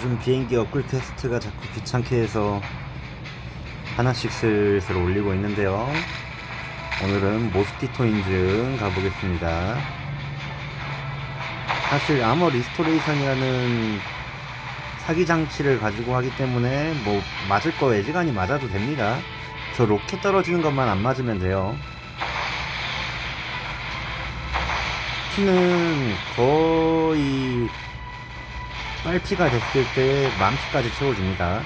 요즘 비행기 업글 테스트가 자꾸 귀찮게 해서 하나씩 슬슬 올리고 있는데요. 오늘은 모스키토 인증 가보겠습니다. 사실 아머 리스토레이션이라는 사기 장치를 가지고 하기 때문에 뭐 맞을 거 애지간히 맞아도 됩니다. 저 로켓 떨어지는 것만 안 맞으면 돼요. 피는 거의 빨피가 됐을 때 만피까지 채워줍니다.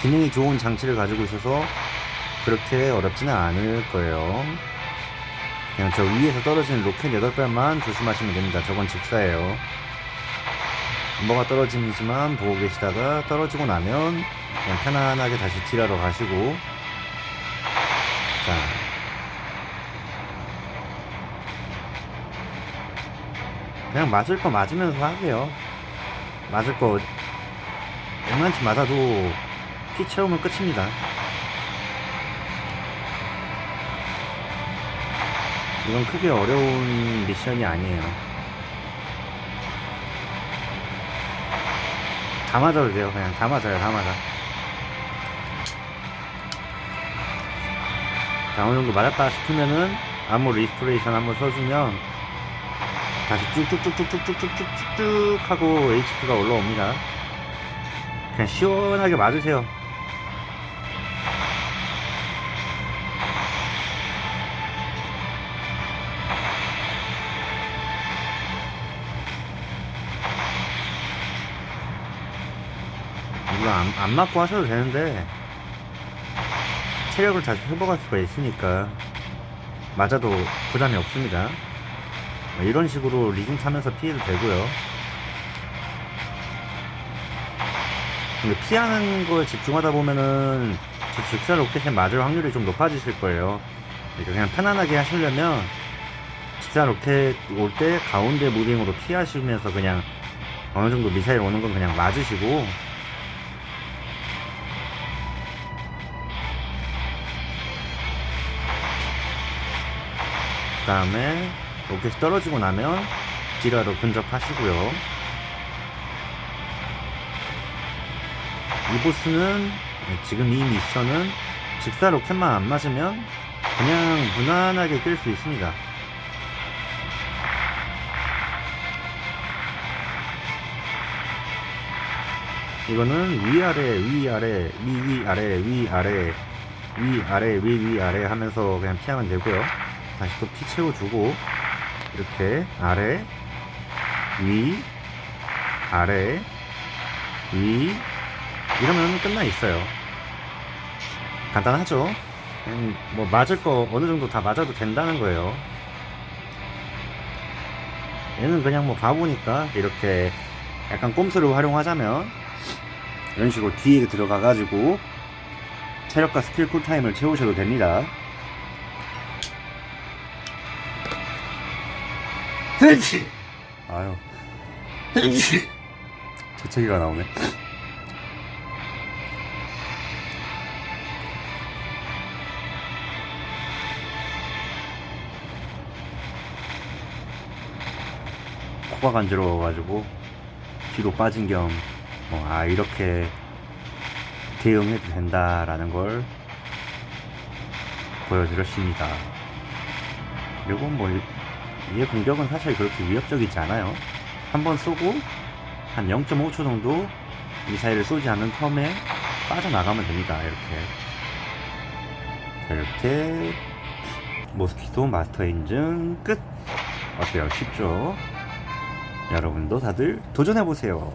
기능이 좋은 장치를 가지고 있어서 그렇게 어렵지는 않을 거예요. 그냥 저 위에서 떨어지는 로켓 8발만 조심하시면 됩니다. 저건 직사예요. 뭐가 떨어지지만 보고 계시다가 떨어지고 나면 그냥 편안하게 다시 딜하러 가시고 자 그냥 맞을 거 맞으면서 하세요. 맞을 거 웬만치 맞아도 피 채우면 끝입니다. 이건 크게 어려운 미션이 아니에요. 다 맞아도 돼요. 그냥 다 맞아요. 다 맞아. 자, 어느 정도 맞았다 싶으면은 아무 리스토레이션 한번 써주면 다시 쭉쭉쭉쭉쭉쭉쭉쭉쭉 하고 HP가 올라옵니다. 그냥 시원하게 맞으세요. 물론 안, 안 맞고 하셔도 되는데 체력을 다시 회복할 수가 있으니까 맞아도 부담이 없습니다. 뭐 이런 식으로 리듬 타면서 피해도 되고요. 근데 피하는 거에 집중하다 보면은 저 직사 로켓에 맞을 확률이 좀 높아지실 거예요. 그러니까 그냥 편안하게 하시려면 직사 로켓 올 때 가운데 무빙으로 피하시면서 그냥 어느 정도 미사일 오는 건 그냥 맞으시고 그 다음에 로켓이 떨어지고 나면 딜하러 근접하시고요. 이 보스는 지금 이 미션은 직사 로켓만 안 맞으면 그냥 무난하게 깰 수 있습니다. 이거는 위아래 위아래 위위아래 위아래 위아래 위위아래 하면서 그냥 피하면 되고요. 다시 또 피 채워주고 이렇게 아래 위 아래 위 이러면 끝나 있어요. 간단하죠? 음, 뭐 맞을 거 어느 정도 다 맞아도 된다는 거예요. 얘는 그냥 뭐 바보니까 이렇게 약간 꼼수를 활용하자면 이런 식으로 뒤에 들어가 가지고 체력과 스킬 쿨타임을 채우셔도 됩니다 아유. 재채기가 나오네. 코가 간지러워가지고 뒤로 빠진 겸, 뭐, 아, 이렇게 대응해도 된다라는 걸 보여드렸습니다. 그리고 뭐, 이의 공격은 사실 그렇게 위협적이지 않아요. 한 번 쏘고, 한 0.5초 정도 미사일을 쏘지 않는 텀에 빠져나가면 됩니다. 이렇게. 자, 이렇게, 모스키토 마스터 인증 끝! 어때요? 쉽죠? 여러분도 다들 도전해보세요.